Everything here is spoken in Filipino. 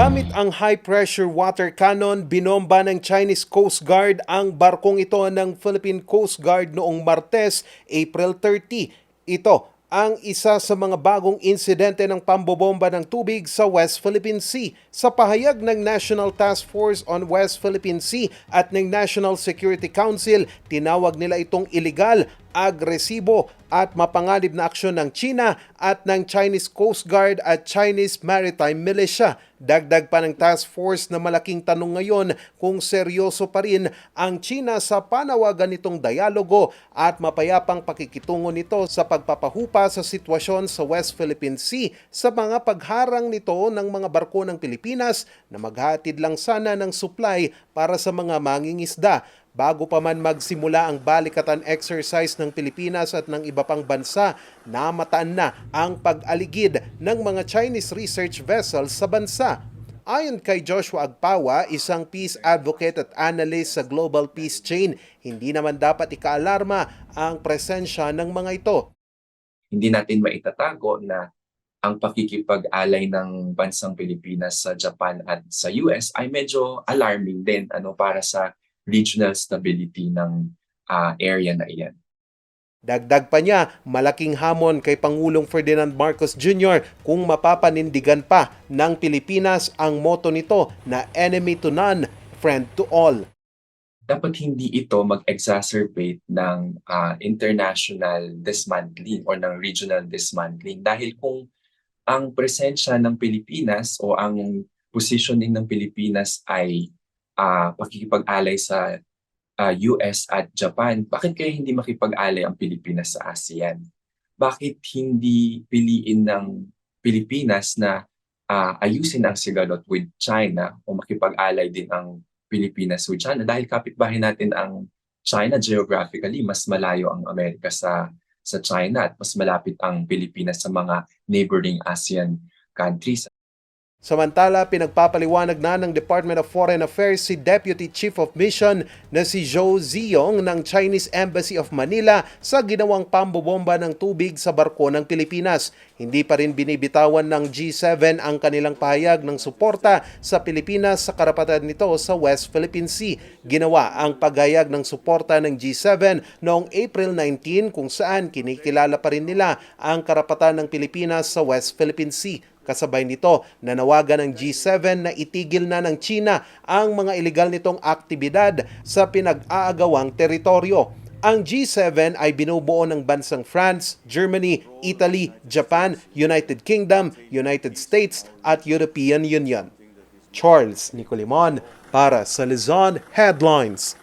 Gamit ang high-pressure water cannon, binomba ng Chinese Coast Guard ang barkong ito ng Philippine Coast Guard noong Martes, April 30. Ito ang isa sa mga bagong insidente ng pambobomba ng tubig sa West Philippine Sea. Sa pahayag ng National Task Force on West Philippine Sea at ng National Security Council, tinawag nila itong illegal, agresibo at mapanganib na aksyon ng China at ng Chinese Coast Guard at Chinese Maritime Militia. Dagdag pa ng task force na malaking tanong ngayon kung seryoso pa rin ang China sa panawagan nitong dialogo at mapayapang pakikitungo nito sa pagpapahupa sa sitwasyon sa West Philippine Sea sa mga pagharang nito ng mga barko ng Pilipinas na maghatid lang sana ng supply para sa mga mangingisda. Bago pa man magsimula ang balikatan exercise ng Pilipinas at ng iba pang bansa, namataan na ang pag-aligid ng mga Chinese research vessels sa bansa. Ayon kay Joshua Agpawa, isang peace advocate at analyst sa Global Peace Chain, hindi naman dapat ikaalarma ang presensya ng mga ito. hindi natin maitatago na ang pakikipag-alay ng bansang Pilipinas sa Japan at sa US ay medyo alarming din ano para sa regional stability ng ah, area na iyan. Dagdag pa niya, malaking hamon kay Pangulong Ferdinand Marcos Jr. kung mapapanindigan pa ng Pilipinas ang moto nito na enemy to none, friend to all. Dapat hindi ito mag-exacerbate ng ah, international dismantling or ng regional dismantling dahil kung ang presensya ng Pilipinas o ang positioning ng Pilipinas ay ah, pakikipag-alay sa ah, US at Japan, bakit kaya hindi makipag-alay ang Pilipinas sa ASEAN? Bakit hindi piliin ng Pilipinas na ah, ayusin ang sigalot with China o makipag-alay din ang Pilipinas with China? Dahil kapitbahay natin ang China geographically, mas malayo ang Amerika sa sa China at mas malapit ang Pilipinas sa mga neighboring ASEAN countries. Samantala, pinagpapaliwanag na ng Department of Foreign Affairs si Deputy Chief of Mission na si Zhou Ziyong ng Chinese Embassy of Manila sa ginawang pambobomba ng tubig sa barko ng Pilipinas. Hindi pa rin binibitawan ng G7 ang kanilang pahayag ng suporta sa Pilipinas sa karapatan nito sa West Philippine Sea. Ginawa ang paghayag ng suporta ng G7 noong April 19 kung saan kinikilala pa rin nila ang karapatan ng Pilipinas sa West Philippine Sea. Kasabay nito, nanawagan ng G7 na itigil na ng China ang mga ilegal nitong aktibidad sa pinag-aagawang teritoryo. Ang G7 ay binubuo ng bansang France, Germany, Italy, Japan, United Kingdom, United States at European Union. Charles Nicolimon para sa Luzon Headlines.